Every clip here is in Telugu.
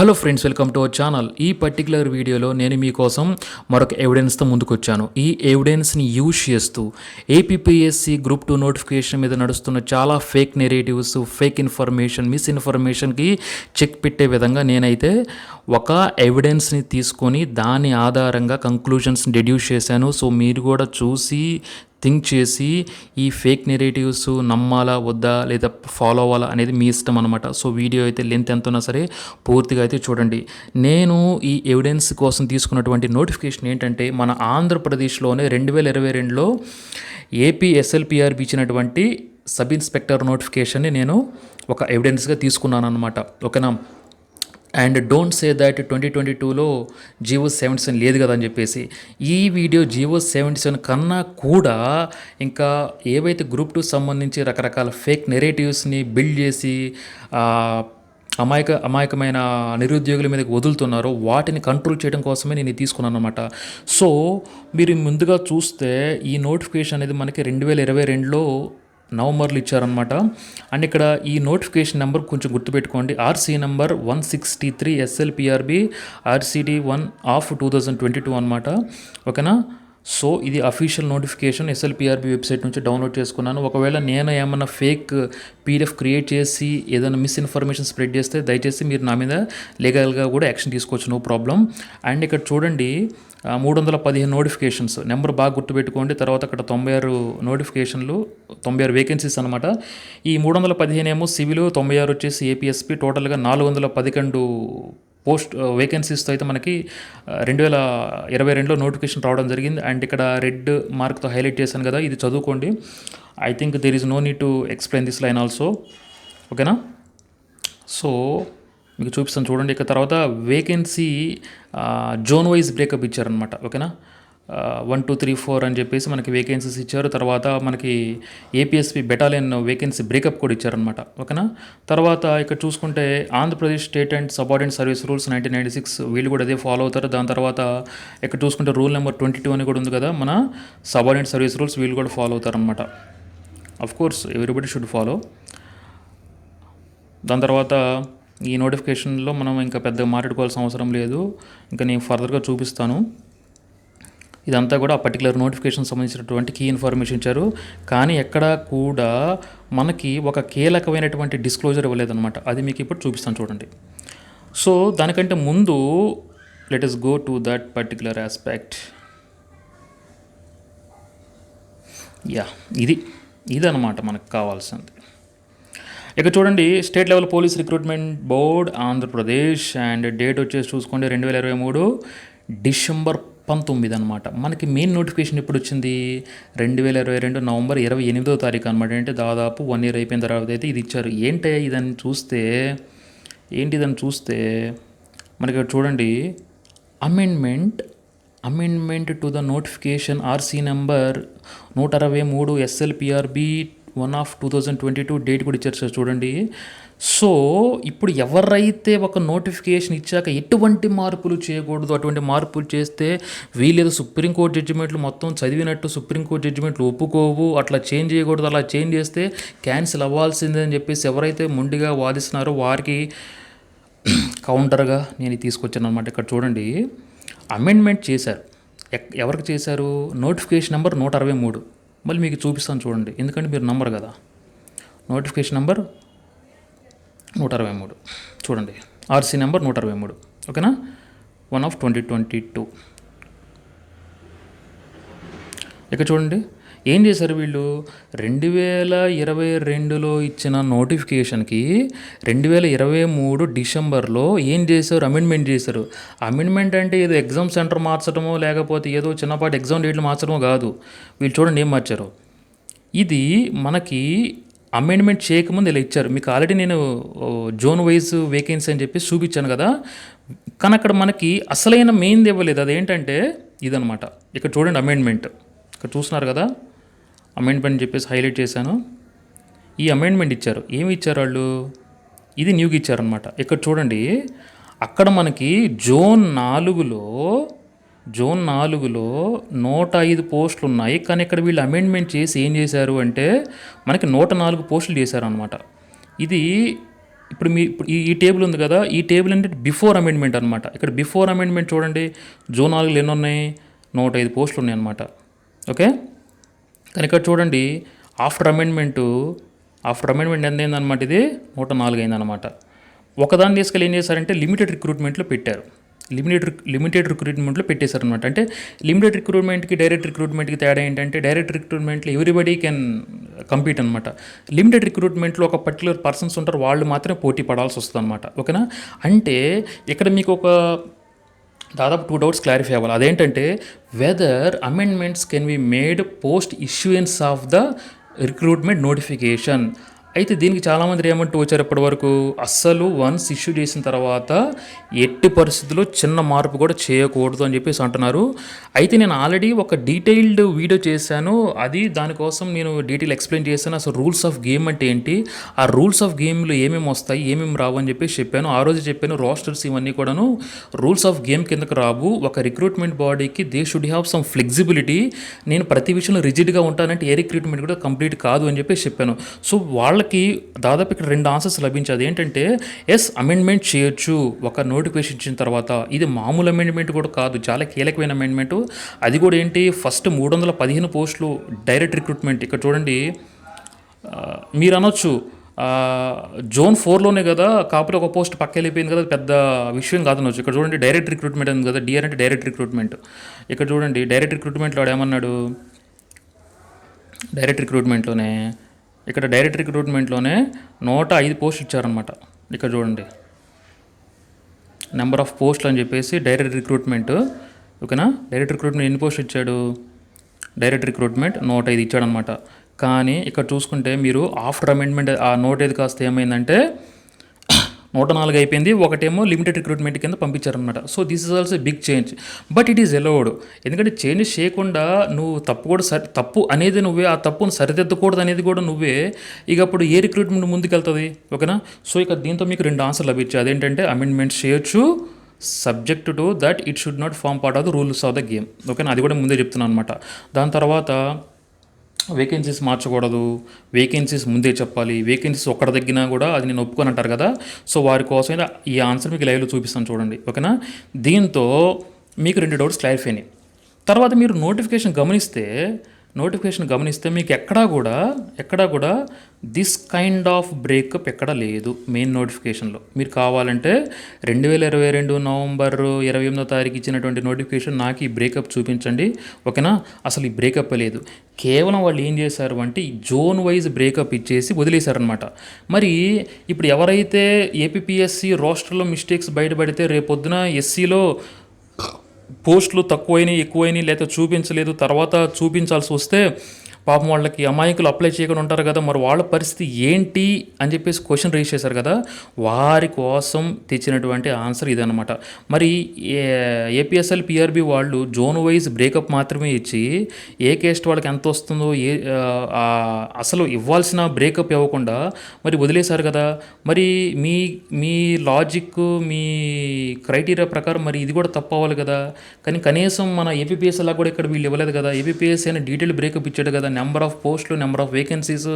Hello friends welcome to our channel ఈ పర్టికులర్ వీడియోలో నేను మీకోసం మరొక ఎవిడెన్స్తో ముందుకు వచ్చాను ఈ ఎవిడెన్స్ని యూజ్ చేస్తూ ఏపీపీఎస్సీ గ్రూప్ టూ నోటిఫికేషన్ మీద నడుస్తున్న చాలా ఫేక్ నెరేటివ్స్ ఫేక్ ఇన్ఫర్మేషన్ మిస్ఇన్ఫర్మేషన్కి చెక్ పెట్టే విధంగా నేనైతే ఒక ఎవిడెన్స్ని తీసుకొని దాని ఆధారంగా కంక్లూజన్స్ డెడ్యూస్ చేశాను. సో మీరు కూడా చూసి థింక్ చేసి ఈ ఫేక్ నెరేటివ్స్ నమ్మాలా వద్దా లేదా ఫాలో అవ్వాలా అనేది మీ ఇష్టం అనమాట సో వీడియో అయితే లెంత్ ఎంత ఉన్నా సరే పూర్తిగా అయితే చూడండి. నేను ఈ ఎవిడెన్స్ కోసం తీసుకున్నటువంటి నోటిఫికేషన్ ఏంటంటే మన ఆంధ్రప్రదేశ్లోనే రెండు వేల ఇరవై రెండులో ఏపీ ఎస్ఎల్పిఆర్బి ఇచ్చినటువంటి సబ్ ఇన్స్పెక్టర్ నోటిఫికేషన్ని నేను ఒక ఎవిడెన్స్గా తీసుకున్నాను అనమాట ఓకేనా? And don't say that twenty twenty టూలో జియో సెవెంటీ సెవెన్ లేదు కదా అని చెప్పేసి. ఈ వీడియో జియో సెవెంటీ సెవెన్ కన్నా కూడా ఇంకా ఏవైతే గ్రూప్ టూ సంబంధించి రకరకాల ఫేక్ నెరేటివ్స్ని బిల్డ్ చేసి అమాయక అమాయకమైన నిరుద్యోగుల మీదకి వదులుతున్నారో వాటిని కంట్రోల్ చేయడం కోసమే నేను తీసుకున్నాను అనమాట సో మీరు ముందుగా చూస్తే ఈ నోటిఫికేషన్ అనేది మనకి రెండు వేల ఇరవై రెండులో నవంబర్లో ఇచ్చారనమాట అండ్ ఇక్కడ ఈ నోటిఫికేషన్ నెంబర్ కొంచెం గుర్తుపెట్టుకోండి. RC number one sixty three SLPRB RCD one of two thousand twenty two అనమాట ఓకేనా? సో ఇది అఫీషియల్ నోటిఫికేషన్ ఎస్ఎల్పిఆర్బి వెబ్సైట్ నుంచి డౌన్లోడ్ చేసుకున్నాను. ఒకవేళ నేను ఏమైనా ఫేక్ పీడిఎఫ్ క్రియేట్ చేసి ఏదైనా మిస్ఇన్ఫర్మేషన్ స్ప్రెడ్ చేస్తే దయచేసి మీరు నా మీద లీగల్గా కూడా యాక్షన్ తీసుకోవచ్చు నో ప్రాబ్లం అండ్ ఇక్కడ చూడండి మూడు వందల పదిహేను నోటిఫికేషన్స్ నెంబర్ బాగా గుర్తుపెట్టుకోండి. తర్వాత అక్కడ తొంభై ఆరు నోటిఫికేషన్లు తొంభై ఆరు వేకెన్సీస్ అనమాట ఈ మూడు వందల పదిహేను ఏమో సివిల్ తొంభై ఆరు వచ్చేసి ఏపీఎస్పి టోటల్గా నాలుగు వందల పదికొండు పోస్ట్ వేకెన్సీస్తో అయితే మనకి రెండు వేల ఇరవై రెండులో నోటిఫికేషన్ రావడం జరిగింది. అండ్ ఇక్కడ రెడ్ మార్క్తో హైలైట్ చేశాను కదా ఇది చదువుకోండి. I think there is no need to explain this line also ఓకేనా సో మీకు చూపిస్తాను చూడండి. ఇక తర్వాత వేకెన్సీ జోన్ వైజ్ బ్రేకప్ ఇచ్చారనమాట ఓకేనా వన్ టూ త్రీ ఫోర్ అని చెప్పేసి మనకి వేకెన్సీస్ ఇచ్చారు. తర్వాత మనకి ఏపీఎస్పి బెటాలియన్ వేకెన్సీ బ్రేకప్ కూడా ఇచ్చారనమాట ఓకేనా? తర్వాత ఇక్కడ చూసుకుంటే Andhra Pradesh state and subordinate service rules nineteen ninety six వీళ్ళు కూడా అదే ఫాలో అవుతారు. దాని తర్వాత ఇక్కడ చూసుకుంటే రూల్ నెంబర్ ట్వంటీ టూ అని కూడా ఉంది కదా. మన సబార్డినేట్ సర్వీస్ రూల్స్ వీళ్ళు కూడా ఫాలో అవుతారనమాట of course everybody should follow దాని తర్వాత ఈ నోటిఫికేషన్లో మనం ఇంకా పెద్దగా మాట్లాడుకోవాల్సిన అవసరం లేదు. ఇంకా నేను ఫర్దర్గా చూపిస్తాను. ఇదంతా కూడా ఆ పర్టికులర్ నోటిఫికేషన్ సంబంధించినటువంటి కీ ఇన్ఫర్మేషన్ ఇచ్చారు. కానీ ఎక్కడా కూడా మనకి ఒక కీలకమైనటువంటి డిస్క్లోజర్ ఇవ్వలేదన్నమాట. అది మీకు ఇప్పుడు చూపిస్తాను చూడండి. సో దానికంటే ముందు let us go to that particular aspect yeah ఇది ఇదన్నమాట మనకు కావాల్సింది. ఇక చూడండి state level police recruitment board Andhra Pradesh. And date వచ్చేసి చూసుకోండి రెండు వేల ఇరవై మూడు డిసెంబర్ పంతొమ్మిది అనమాట మనకి మెయిన్ నోటిఫికేషన్ ఎప్పుడు వచ్చింది రెండు వేల ఇరవై రెండు నవంబర్ ఇరవై ఎనిమిదో తారీఖు అనమాట అంటే దాదాపు వన్ ఇయర్ అయిపోయిన తర్వాత అయితే ఇది ఇచ్చారు. ఏంటి ఇదని చూస్తే ఏంటి ఇదని చూస్తే మనకి చూడండి. Amendment amendment to the notification RC number నూట అరవై మూడు SLPRB one of two thousand twenty two date కూడా ఇచ్చారు సార్. చూడండి. సో ఇప్పుడు ఎవరైతే ఒక నోటిఫికేషన్ ఇచ్చాక ఎటువంటి మార్పులు చేయకూడదు అటువంటి మార్పులు చేస్తే వీలేదు సుప్రీంకోర్టు జడ్జిమెంట్లు మొత్తం చదివినట్టు సుప్రీంకోర్టు జడ్జిమెంట్లు ఒప్పుకోవు అట్లా చేంజ్ చేయకూడదు అలా చేంజ్ చేస్తే క్యాన్సిల్ అవ్వాల్సిందే అని చెప్పేసి ఎవరైతే ముందుగా వాదిస్తున్నారో వారికి కౌంటర్గా నేను తీసుకొచ్చాను అనమాట ఇక్కడ చూడండి అమెండ్మెంట్ చేశారు. ఎక్- ఎవరికి చేశారు? నోటిఫికేషన్ నెంబర్ నూట అరవై మూడు. మళ్ళీ మీకు చూపిస్తాను చూడండి. ఎందుకంటే మీరు నంబర్ కదా. నోటిఫికేషన్ నెంబర్ నూట అరవై మూడు చూడండి. ఆర్సీ నెంబర్ నూట అరవై మూడు ఓకేనా? One of twenty twenty two. ఇక చూడండి. ఏం చేశారు వీళ్ళు? రెండు వేల ఇరవై రెండులో ఇచ్చిన నోటిఫికేషన్కి రెండు వేల ఇరవై మూడు డిసెంబర్లో ఏం చేశారు? అమెండ్మెంట్ చేశారు. అమెండ్మెంట్ అంటే ఏదో ఎగ్జామ్ సెంటర్ మార్చడమో లేకపోతే ఏదో చిన్నపాటి ఎగ్జామ్ డేట్లు మార్చడమో కాదు. వీళ్ళు చూడండి ఏం మార్చారు? ఇది మనకి అమెండ్మెంట్ చేయకముందు ఇలా ఇచ్చారు. మీకు ఆల్రెడీ నేను జోన్ వైజ్ వేకెన్సీ అని చెప్పి చూపించాను కదా. కానీ అక్కడ మనకి అసలైన మెయిన్ ఇవ్వలేదు. అదేంటంటే ఇదనమాట ఇక్కడ చూడండి అమెండ్మెంట్ ఇక్కడ చూస్తున్నారు కదా. అమెండ్మెంట్ అని చెప్పేసి హైలైట్ చేశాను. ఈ అమెండ్మెంట్ ఇచ్చారు. ఏమి ఇచ్చారు వాళ్ళు? ఇది న్యూగా ఇచ్చారనమాట ఇక్కడ చూడండి. అక్కడ మనకి జోన్ నాలుగులో జోన్ నాలుగులో నూట ఐదు పోస్టులు ఉన్నాయి కానీ ఇక్కడ వీళ్ళు అమెండ్మెంట్ చేసి ఏం చేశారు అంటే మనకి నూట నాలుగు పోస్టులు చేశారనమాట ఇది ఇప్పుడు మీ ఇప్పుడు ఈ టేబుల్ ఉంది కదా ఈ టేబుల్ అంటే బిఫోర్ అమెండ్మెంట్ అనమాట ఇక్కడ బిఫోర్ అమెండ్మెంట్ చూడండి. జూన్ నాలుగులు ఎన్ని ఉన్నాయి నూట ఐదు పోస్టులు ఉన్నాయి అనమాట ఓకే? కానీ ఇక్కడ చూడండి ఆఫ్టర్ అమెండ్మెంటు ఆఫ్టర్ అమెండ్మెంట్ ఎంత అయిందనమాట ఇది? నూట నాలుగు అయిందనమాట ఒకదాన్ని తీసుకెళ్ళి ఏం చేశారంటే లిమిటెడ్ రిక్రూట్మెంట్లో పెట్టారు. లిమిటెడ్ లిమిటెడ్ రిక్రూట్మెంట్లో పెట్టేశారనమాట అంటే లిమిటెడ్ రిక్రూట్మెంట్కి డైరెక్ట్ రిక్రూట్మెంట్కి తేడా ఏంటంటే డైరెక్ట్ రిక్రూట్మెంట్లో ఎవ్రీబడి కెన్ కంపీట్ అనమాట లిమిటెడ్ రిక్రూట్మెంట్లో ఒక పర్టికులర్ పర్సన్స్ ఉంటారు వాళ్ళు మాత్రమే పోటీ పడాల్సి వస్తుంది అనమాట ఓకేనా? అంటే ఇక్కడ మీకు ఒక దాదాపు టూ డౌట్స్ క్లారిఫై అవ్వాలి. అదేంటంటే whether amendments can be made post issuance of the recruitment notification. అయితే దీనికి చాలామంది ఏమంటూ వచ్చారు ఇప్పటి వరకు? అస్సలు వన్స్ ఇష్యూ చేసిన తర్వాత ఎట్టి పరిస్థితుల్లో చిన్న మార్పు కూడా చేయకూడదు అని చెప్పేసి అంటున్నారు. అయితే నేను ఆల్రెడీ ఒక డీటెయిల్డ్ వీడియో చేశాను. అది దానికోసం నేను డీటెయిల్ ఎక్స్ప్లెయిన్ చేశాను. అసలు రూల్స్ ఆఫ్ గేమ్ అంటే ఏంటి? ఆ రూల్స్ ఆఫ్ గేమ్లో ఏమేమి వస్తాయి? ఏమేమి రావు అని చెప్పేసి చెప్పాను. ఆ రోజు చెప్పాను రోస్టర్స్ ఇవన్నీ కూడాను రూల్స్ ఆఫ్ గేమ్ కిందకు రావు. ఒక రిక్రూట్మెంట్ బాడీకి they should have some flexibility నేను ప్రతి విషయంలో రిజిడ్గా ఉంటానంటే ఏ రిక్రూట్మెంట్ కూడా కంప్లీట్ కాదు అని చెప్పేసి చెప్పాను. సో వాళ్ళ వాళ్ళకి దాదాపు ఇక్కడ రెండు ఆన్సర్స్ లభించేది ఏంటంటే ఎస్ అమెండ్మెంట్ చేయొచ్చు. ఒక నోటిఫికేషన్ ఇచ్చిన తర్వాత ఇది మామూలు అమెండ్మెంట్ కూడా కాదు చాలా కీలకమైన అమెండ్మెంట్ అది కూడా ఏంటి ఫస్ట్ మూడు వందల పదిహేను పోస్టులు డైరెక్ట్ రిక్రూట్మెంట్ ఇక్కడ చూడండి మీరు అనొచ్చు జోన్ ఫోర్లోనే కదా కాకపోతే ఒక పోస్ట్ పక్క వెళ్ళిపోయింది కదా పెద్ద విషయం కాదనొచ్చు ఇక్కడ చూడండి డైరెక్ట్ రిక్రూట్మెంట్ ఉంది కదా డిఆర్ అంటే డైరెక్ట్ రిక్రూట్మెంట్ ఇక్కడ చూడండి డైరెక్ట్ రిక్రూట్మెంట్లో వాడు ఏమన్నాడు? డైరెక్ట్ రిక్రూట్మెంట్లోనే ఇక్కడ డైరెక్ట్ రిక్రూట్మెంట్లోనే నూట ఐదు పోస్ట్ ఇచ్చారనమాట ఇక్కడ చూడండి. నెంబర్ ఆఫ్ పోస్టులు అని చెప్పేసి డైరెక్ట్ రిక్రూట్మెంట్ ఓకేనా? డైరెక్ట్ రిక్రూట్మెంట్ ఎన్ని పోస్ట్ ఇచ్చాడు? డైరెక్ట్ రిక్రూట్మెంట్ నూట ఐదు ఇచ్చాడనమాట కానీ ఇక్కడ చూసుకుంటే మీరు ఆఫ్టర్ అమెండ్మెంట్ ఆ నూట ఐదు కాస్త ఏమైందంటే నూట నాలుగు అయిపోయింది ఒకటేమో లిమిటెడ్ రిక్రూట్మెంట్ కింద పంపించారనమాట so this is also big change but it is allowed ఎందుకంటే చేంజ్ చేయకుండా నువ్వు తప్పు కూడా సరి తప్పు అనేది నువ్వే ఆ తప్పును సరిదిద్దకూడదు అనేది కూడా నువ్వే ఇక అప్పుడు ఏ రిక్రూట్మెంట్ ముందుకెళ్తుంది? ఓకేనా? సో ఇక దీంతో మీకు రెండు ఆన్సర్లు లభించాయి. అదేంటంటే అమెండ్మెంట్ చేయొచ్చు subject to that it should not form part of the rules of the game ఓకేనా? అది కూడా ముందే చెప్తున్నాను అనమాట దాని తర్వాత వేకెన్సీస్ మార్చకూడదు. వేకెన్సీస్ ముందే చెప్పాలి. వేకెన్సీస్ ఒక్కడ తగ్గినా కూడా అది నేను ఒప్పుకొని అంటారు కదా. సో వారి కోసం ఈ ఆన్సర్ మీకు లైవ్లో చూపిస్తాను చూడండి. ఓకేనా? దీంతో మీకు రెండు డౌట్స్ క్లారిఫై అయినాయి. తర్వాత మీరు నోటిఫికేషన్ గమనిస్తే నోటిఫికేషన్ గమనిస్తే మీకు ఎక్కడా కూడా ఎక్కడా కూడా దిస్ కైండ్ ఆఫ్ బ్రేకప్ ఎక్కడా లేదు మెయిన్ నోటిఫికేషన్లో మీరు కావాలంటే రెండు వేల ఇరవై రెండు నవంబర్ ఇరవై ఎనిమిదో తారీఖు ఇచ్చినటువంటి నోటిఫికేషన్ నాకు ఈ బ్రేకప్ చూపించండి. ఓకేనా? అసలు ఈ బ్రేకప్ లేదు. కేవలం వాళ్ళు ఏం చేశారు అంటే జోన్ వైజ్ బ్రేకప్ ఇచ్చేసి వదిలేశారనమాట మరి ఇప్పుడు ఎవరైతే ఏపీఎస్సి రోస్టర్లో మిస్టేక్స్ బయటపడితే రేపొద్దున ఎస్సీలో పోస్టులు తక్కువైనాయి ఎక్కువైనాయి లేకపోతే చూపించలేదు. తర్వాత చూపించాల్సి వస్తే పాపం వాళ్ళకి అమాయకులు అప్లై చేయకుండా ఉంటారు కదా మరి వాళ్ళ పరిస్థితి ఏంటి అని చెప్పేసి క్వశ్చన్ రేస్ చేశారు కదా వారి కోసం తెచ్చినటువంటి ఆన్సర్ ఇదనమాట మరి ఏపీఎస్ఎల్ పిఆర్బి వాళ్ళు జోన్ వైజ్ బ్రేకప్ మాత్రమే ఇచ్చి ఏ కేస్ట్ వాళ్ళకి ఎంత వస్తుందో ఏ అసలు ఇవ్వాల్సిన బ్రేకప్ ఇవ్వకుండా మరి వదిలేశారు కదా. మరి మీ మీ లాజిక్ మీ క్రైటీరియా ప్రకారం మరి ఇది కూడా తప్పు అవ్వాలి కదా. కానీ కనీసం మన ఏపీఎస్ అలా కూడా ఇక్కడ వీళ్ళు ఇవ్వలేదు కదా. ఏపీఎస్ అయినా డీటెయిల్ బ్రేకప్ ఇచ్చాడు కదా నెంబర్ ఆఫ్ పోస్టులు number of vacancies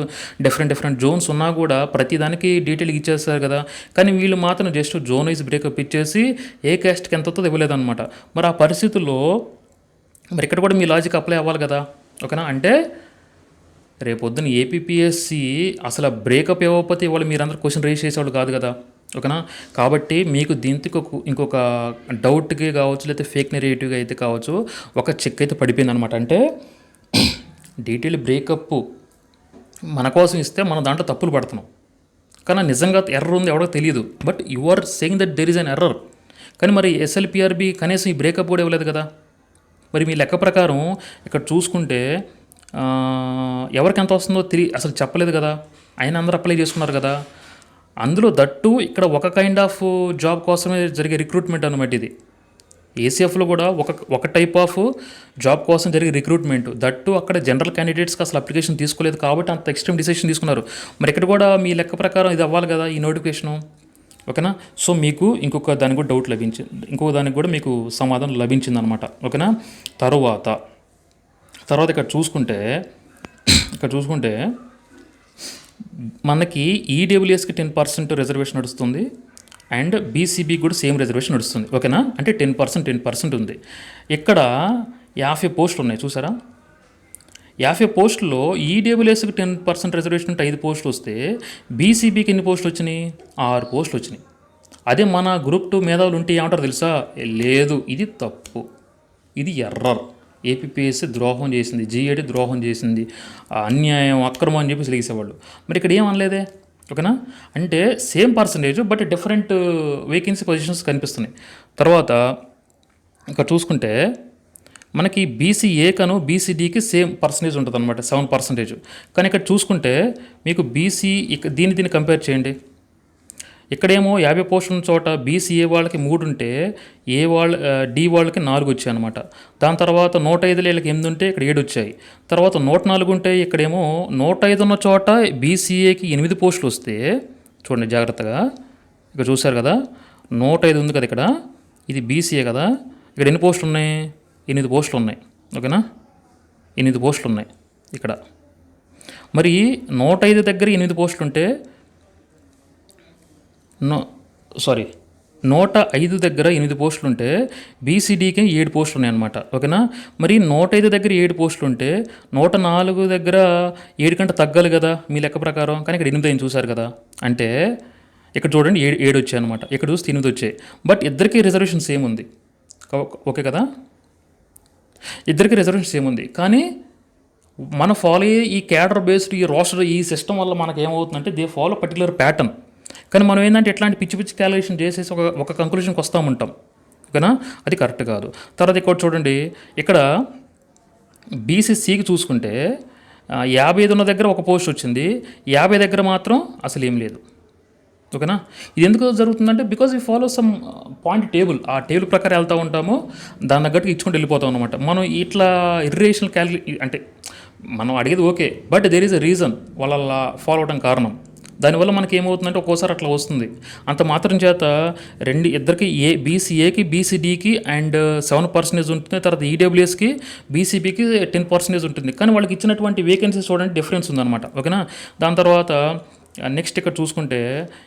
different different zones ఉన్నా కూడా ప్రతి దానికి డీటెయిల్ ఇచ్చేస్తారు కదా. కానీ వీళ్ళు మాత్రం జస్ట్ జోన్ వైజ్ బ్రేకప్ ఇచ్చేసి ఏ క్యాస్ట్కి ఎంత ఇవ్వలేదన్నమాట మరి ఆ పరిస్థితుల్లో మరి ఇక్కడ కూడా మీ లాజిక్ అప్లై అవ్వాలి కదా. ఓకేనా? అంటే రేపొద్దున ఏపీఎస్సి అసలు బ్రేకప్ ఇవ్వకపోతే ఇవాళ మీరందరూ క్వశ్చన్ రేజ్ చేసేవాళ్ళు కాదు కదా. ఓకేనా? కాబట్టి మీకు దీనికి ఒక ఇంకొక డౌట్కి కావచ్చు లేకపోతే ఫేక్ నెరేటివ్గా అయితే కావచ్చు ఒక చెక్ అయితే పడిపోయింది అనమాట అంటే డీటెయిల్ బ్రేకప్ మన కోసం ఇస్తే మనం దాంట్లో తప్పులు పడుతున్నాం. కానీ నిజంగా ఎర్రర్ ఉంది ఎవడో తెలియదు but you are saying that there is an error. కానీ మరి ఎస్ఎల్పిఆర్బి కనీసం ఈ బ్రేకప్ కూడా ఇవ్వలేదు కదా. మరి మీ లెక్క ప్రకారం ఇక్కడ చూసుకుంటే ఎవరికి ఎంత వస్తుందో తిరిగి అసలు చెప్పలేదు కదా. ఆయన అందరూ అప్లై చేసుకున్నారు కదా. అందులో దట్టు ఇక్కడ ఒక కైండ్ ఆఫ్ జాబ్ కోసమే జరిగే రిక్రూట్మెంట్ అనమాట ఇది. ఏసీఎఫ్లో కూడా ఒక ఒక టైప్ ఆఫ్ జాబ్ కోసం జరిగే రిక్రూట్మెంట్ దట్టు అక్కడ జనరల్ క్యాండిడేట్స్కి అసలు అప్లికేషన్ తీసుకోలేదు కాబట్టి అంత ఎక్స్ట్రీమ్ డిసిషన్ తీసుకున్నారు. మరి ఇక్కడ కూడా మీ లెక్క ప్రకారం ఇది అవ్వాలి కదా ఈ నోటిఫికేషను ఓకేనా? సో మీకు ఇంకొక దానికి కూడా డౌట్ లభించింది ఇంకొక దానికి కూడా మీకు సమాధానం లభించింది అనమాట ఓకేనా? తరువాత తర్వాత ఇక్కడ చూసుకుంటే ఇక్కడ చూసుకుంటే మనకి ఈడబ్ల్యూఎస్కి టెన్ పర్సెంట్ రిజర్వేషన్ నడుస్తుంది. అండ్ బీసీబీ కూడా సేమ్ రిజర్వేషన్ నడుస్తుంది. ఓకేనా? అంటే టెన్ పర్సెంట్ టెన్ పర్సెంట్ ఉంది. ఇక్కడ యాభై పోస్టులు ఉన్నాయి. చూసారా? యాభై పోస్టుల్లో ఈడబ్ల్యూఎస్కి టెన్ పర్సెంట్ రిజర్వేషన్ ఉంటే ఐదు పోస్టులు వస్తే బీసీబీకి ఎన్ని పోస్టులు వచ్చినాయి? ఆరు పోస్టులు వచ్చినాయి. అదే మన గ్రూప్ టూ మేధావులు ఉంటే ఏమంటారు తెలుసా? లేదు ఇది తప్పు. ఇది ఎర్రర్. ఏపీఎస్సీ ద్రోహం చేసింది జీఏడి ద్రోహం చేసింది అన్యాయం అక్రమం అని చెప్పి తెలిసేవాళ్ళు మరి ఇక్కడ ఏమనలేదే ఓకేనా? అంటే same percentage but different vacancy positions కనిపిస్తున్నాయి. తర్వాత ఇక్కడ చూసుకుంటే మనకి బీసీఏ కను బీసీడీకి సేమ్ పర్సంటేజ్ ఉంటుంది అనమాట సెవెన్ పర్సంటేజ్ కానీ ఇక్కడ చూసుకుంటే మీకు బీసీ ఇక దీన్ని దీన్ని కంపేర్ చేయండి. ఇక్కడేమో యాభై పోస్టుల చోట బీసీఏ వాళ్ళకి మూడు ఉంటే ఏ వాళ్ళ డి వాళ్ళకి నాలుగు వచ్చాయి అనమాట దాని తర్వాత నూట ఐదు వీళ్ళకి ఎనిమిది ఉంటే ఇక్కడ ఏడు వచ్చాయి. తర్వాత నూట నాలుగు ఉంటే ఇక్కడేమో నూట ఐదు ఉన్న చోట బీసీఏకి ఎనిమిది పోస్టులు వస్తే చూడండి జాగ్రత్తగా ఇక్కడ చూశారు కదా నూట ఐదు ఉంది కదా ఇక్కడ ఇది బీసీఏ కదా ఇక్కడ ఎన్ని పోస్టులు ఉన్నాయి? ఎనిమిది పోస్టులు ఉన్నాయి. ఓకేనా? ఎనిమిది పోస్టులు ఉన్నాయి ఇక్కడ. మరి నూట ఐదు దగ్గర ఎనిమిది పోస్టులు ఉంటే నో సారీ. నూట ఐదు దగ్గర ఎనిమిది పోస్టులు ఉంటే బీసీడీకి ఏడు పోస్టులు ఉన్నాయన్నమాట ఓకేనా? మరి నూట ఐదు దగ్గర ఏడు పోస్టులు ఉంటే నూట నాలుగు దగ్గర ఏడు కంటే తగ్గాలి కదా మీ లెక్క ప్రకారం? కానీ ఇక్కడ ఎనిమిది అయింది చూశారు కదా. అంటే ఇక్కడ చూడండి ఏడు ఏడు వచ్చాయి అనమాట ఇక్కడ చూస్తే ఎనిమిది వచ్చాయి. బట్ ఇద్దరికి రిజర్వేషన్ సేమ్ ఉంది. ఓకే కదా? ఇద్దరికి రిజర్వేషన్ సేమ్ ఉంది. కానీ మన ఫాలో అయ్యే ఈ క్యాడర్ బేస్డ్ ఈ రోస్టర్ ఈ సిస్టమ్ వల్ల మనకి ఏమవుతుందంటే దే ఫాలో పర్టికులర్ ప్యాటర్న్ కానీ మనం ఏంటంటే ఇట్లాంటి పిచ్చి పిచ్చి క్యాలిక్యులేషన్ చేసేసి ఒక ఒక కంక్లూషన్కి వస్తూ ఉంటాం ఓకేనా? అది కరెక్ట్ కాదు. తర్వాత ఇక్కడ చూడండి. ఇక్కడ బీసీసీకి చూసుకుంటే యాభై ఐదు ఉన్న దగ్గర ఒక పోస్ట్ వచ్చింది. యాభై దగ్గర మాత్రం అసలు ఏం లేదు. ఓకేనా? ఇది ఎందుకు జరుగుతుందంటే బికాజ్ ఈ ఫాలో సమ్ పాయింట్ టేబుల్ ఆ టేబుల్ ప్రకారం వెళ్తూ ఉంటాము. దాని తగ్గట్టు ఇచ్చుకుంటూ వెళ్ళిపోతాం అనమాట మనం ఇట్లా ఇర్రేషనల్ క్యాలి అంటే మనం అడిగేది okay. But there is a reason వాళ్ళ ఫాలో అవడం కారణం. దానివల్ల మనకి ఏమవుతుందంటే ఒక్కోసారి అట్లా వస్తుంది. అంత మాత్రం చేత రెండు ఇద్దరికి ఏ బీసీఏకి బీసీడీకి అండ్ సెవెన్ పర్సెంటేజ్ ఉంటుంది. తర్వాత ఈడబ్ల్యూఎస్కి బీసీబీకి టెన్ పర్సెంటేజ్ ఉంటుంది. కానీ వాళ్ళకి ఇచ్చినటువంటి వేకెన్సీస్ చూడండి డిఫరెన్స్ ఉందన్నమాట. ఓకేనా? దాని తర్వాత నెక్స్ట్ ఇక్కడ చూసుకుంటే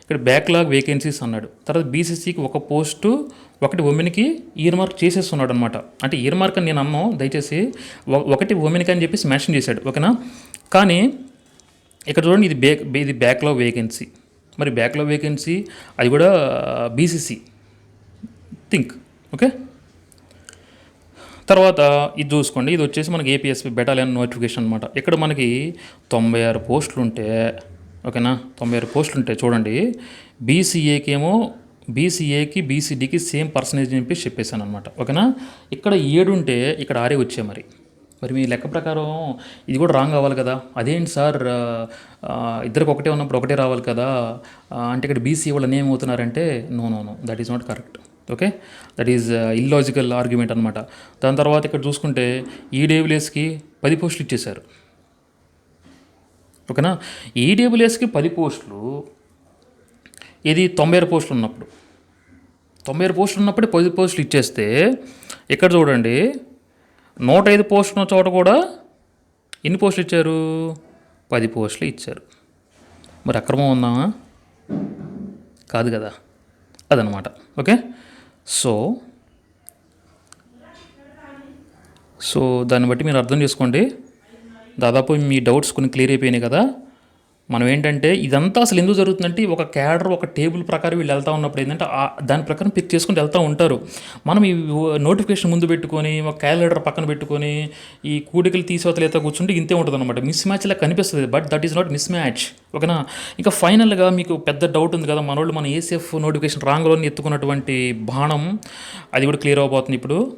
ఇక్కడ బ్యాక్లాగ్ వేకెన్సీస్ అన్నాడు. తర్వాత బీసీసీకి ఒక పోస్టు ఒకటి ఉమెన్కి ఇయర్ మార్క్ చేసేస్తున్నాడు అనమాట అంటే ఇయర్ మార్క్ అని నేను అన్నాను దయచేసి ఒకటి ఉమెన్కి అని చెప్పేసి మెన్షన్ చేశాడు. ఓకేనా? కానీ ఇక్కడ చూడండి ఇది బ్యాక్ ఇది బ్యాక్లో వేకెన్సీ మరి బ్యాక్లో వేకెన్సీ అది కూడా బీసీసీ థింక్ ఓకే తర్వాత ఇది చూసుకోండి ఇది వచ్చేసి మనకి ఏపీఎస్పీ బెటాలియన్ నోటిఫికేషన్ అనమాట ఇక్కడ మనకి తొంభై ఆరు పోస్టులు ఉంటే ఓకేనా? తొంభై ఆరు పోస్టులు ఉంటాయి చూడండి బీసీఏకి ఏమో బీసీఏకి బీసీడీకి సేమ్ పర్సనేజ్ అని చెప్పేసి చెప్పేశాను అనమాట ఓకేనా? ఇక్కడ ఏడు ఉంటే ఇక్కడ ఆరే వచ్చాయి మరి. మరి మీ లెక్క ప్రకారం ఇది కూడా రాంగ్ అవ్వాలి కదా? అదేంటి సార్ ఇద్దరికి ఒకటే ఉన్నప్పుడు ఒకటే రావాలి కదా? అంటే ఇక్కడ బీసీ వాళ్ళు ఏమవుతున్నారంటే no no no that is not correct okay that is illogical argument అనమాట దాని తర్వాత ఇక్కడ చూసుకుంటే ఈడబ్ల్యూఎస్కి పది పోస్టులు ఇచ్చేశారు. ఓకేనా? ఈడబ్ల్యూఎస్కి పది పోస్టులు ఇది తొంభై ఆరు పోస్టులు ఉన్నప్పుడు. తొంభై ఆరు పోస్టులు ఉన్నప్పుడు పది పోస్టులు ఇచ్చేస్తే ఇక్కడ చూడండి నూట ఐదు పోస్టులు ఉన్న చోట కూడా ఎన్ని పోస్టులు ఇచ్చారు? పది పోస్టులు ఇచ్చారు. మరి అక్రమం ఉందామా? కాదు కదా. అదనమాట ఓకే? సో సో దాన్ని బట్టి మీరు అర్థం చేసుకోండి. దాదాపు మీ డౌట్స్ కొన్ని క్లియర్ అయిపోయినాయి కదా. మనం ఏంటంటే ఇదంతా అసలు ఎందుకు జరుగుతుందంటే ఒక క్యాడర్ ఒక టేబుల్ ప్రకారం వీళ్ళు వెళ్తూ ఉన్నప్పుడు ఏంటంటే ఆ- దాని ప్రకారం పిక్ చేసుకుంటూ వెళ్తూ ఉంటారు. మనం ఈ నోటిఫికేషన్ ముందు పెట్టుకొని ఒక క్యాలెండర్ పక్కన పెట్టుకొని ఈ కూడికలు తీసేవతలేత కూర్చుంటే ఇంతే ఉంటుంది అనమాట మిస్ మ్యాచ్లా కనిపిస్తుంది. But that is not mismatch. ఓకేనా? ఇంకా ఫైనల్గా మీకు పెద్ద డౌట్ ఉంది కదా మనోళ్ళు మన ఏసీఎఫ్ నోటిఫికేషన్ రాంగ్లోని ఎత్తుకున్నటువంటి బాణం అది కూడా క్లియర్ అవబోతుంది ఇప్పుడు.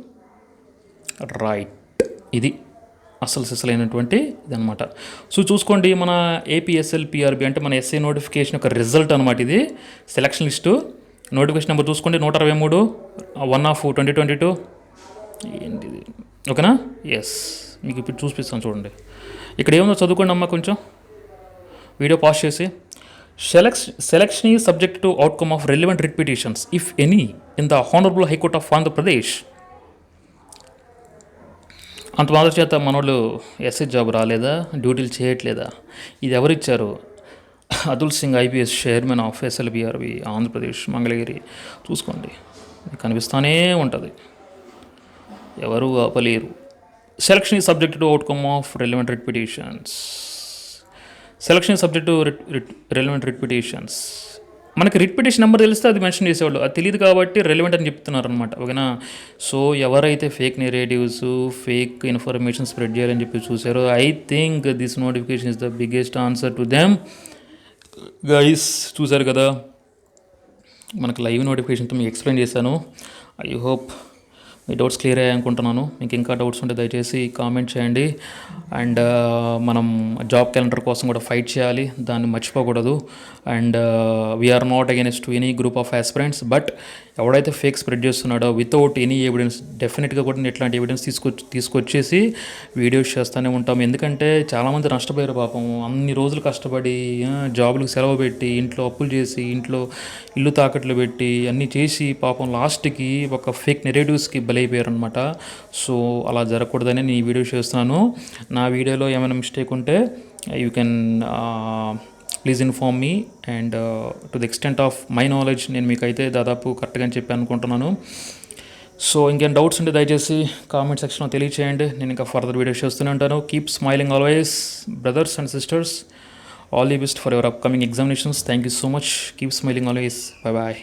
రైట్. ఇది. అసలు సిసలైనటువంటి ఇదనమాట సో చూసుకోండి మన ఏపీఎస్ఎల్పిఆర్బి అంటే మన ఎస్ఏ నోటిఫికేషన్ యొక్క రిజల్ట్ అనమాట ఇది. సెలక్షన్ లిస్టు నోటిఫికేషన్ నెంబర్ చూసుకోండి. నూట అరవై మూడు one of twenty twenty two ఏంటిది? ఓకేనా? ఎస్ మీకు ఇప్పుడు చూపిస్తాను చూడండి. ఇక్కడ ఏముందో చదువుకోండి అమ్మా కొంచెం. వీడియో పాస్ చేసి. సెలెక్స్ సెలెక్షన్ ఈ subject to outcome of relevant repetitions if any in the honourable high court of Andhra Pradesh అంత మాత్రం చేత మనోళ్ళు ఎస్ఐ జాబ్ రాలేదా? డ్యూటీలు చేయట్లేదా? ఇది ఎవరిచ్చారు Atul Singh IPS chairman of SLPRB Andhra Pradesh Mangalagiri. చూసుకోండి. కనిపిస్తూనే ఉంటుంది. ఎవరు ఆపలేరు. సెలక్షన్ ఈ subject to outcome of relevant repetitions selection subject to relevant repetitions మనకి రిపిటేషన్ నెంబర్ తెలిస్తే అది మెన్షన్ చేసేవాళ్ళు. అది తెలియదు కాబట్టి రెలివెంట్ అని చెప్తున్నారు అనమాట ఓకేనా? సో ఎవరైతే fake narratives fake information spread చేయాలని చెప్పి చూసారో I think this notification is the biggest answer to them guys చూసారు కదా? మనకు లైవ్ నోటిఫికేషన్తో మీకు ఎక్స్ప్లెయిన్ చేశాను. ఐ హోప్ మీ డౌట్స్ క్లియర్ అయ్యాయి అనుకుంటున్నాను మీకు ఇంకా డౌట్స్ ఉంటే దయచేసి కామెంట్ చేయండి. అండ్ మనం జాబ్ క్యాలెండర్ కోసం కూడా ఫైట్ చేయాలి. దాన్ని మర్చిపోకూడదు. And we're not against to any group of aspirants but ఎవడైతే ఫేక్ స్ప్రెడ్ చేస్తున్నాడో వితౌట్ ఎనీ ఎవిడెన్స్ డెఫినెట్గా కూడా నేను ఇట్లాంటి ఎవిడెన్స్ తీసుకొచ్చి తీసుకొచ్చేసి వీడియోస్ చేస్తూనే ఉంటాం. ఎందుకంటే చాలామంది నష్టపోయారు పాపం. అన్ని రోజులు కష్టపడి జాబులకు సెలవు పెట్టి ఇంట్లో అప్పులు చేసి ఇంట్లో ఇల్లు తాకట్లు పెట్టి అన్నీ చేసి పాపం లాస్ట్కి ఒక ఫేక్ నెరేటివ్స్కి బలైపోయారు అనమాట సో అలా జరగకూడదని నేను ఈ వీడియో చేస్తున్నాను. నా వీడియోలో ఏమైనా మిస్టేక్ ఉంటే you can please inform me and to the extent of my knowledge నేను మీకైతే దాదాపు కరెక్ట్గా అని చెప్పి అనుకుంటున్నాను. సో ఇంకేం డౌట్స్ ఉంటే దయచేసి కామెంట్ సెక్షన్లో తెలియచేయండి. నేను ఇంకా ఫర్దర్ వీడియోస్ చేస్తూనే ఉంటాను. Keep smiling always brothers and sisters all the best for your upcoming examinations thank you so much keep smiling always bye bye